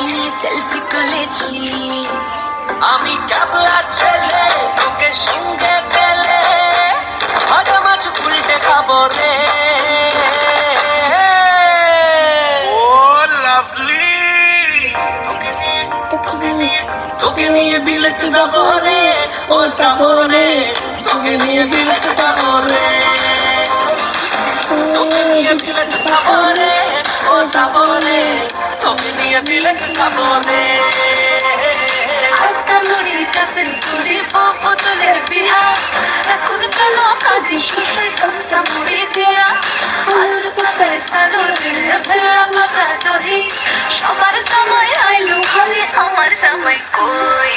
নিয়ে সেলফি তুলেছি আমি ক্যাবলা ছেলে, তোকে সঙ্গে পেলে ভাজা মাছ উল্টে খাব রে। তোকে নিয়ে বিলেত যাব রে। ও, যাব রে। তোকে নিয়ে বিলেত যাব রে। তোকে নিয়ে বিলেত যাব রে। রে তোকে নিয়ে বিলেত যাব রে আলতা মুড়ির কাছের ঘুরে বোতলের বিহা এখন কেন কাঁদি শুষে কামসা মুড়ি দিয়া। আলুর পাতার সালোর ভেলা পাতা দহি সবার সময় আইলো ঘরে, আমার জামাই কই?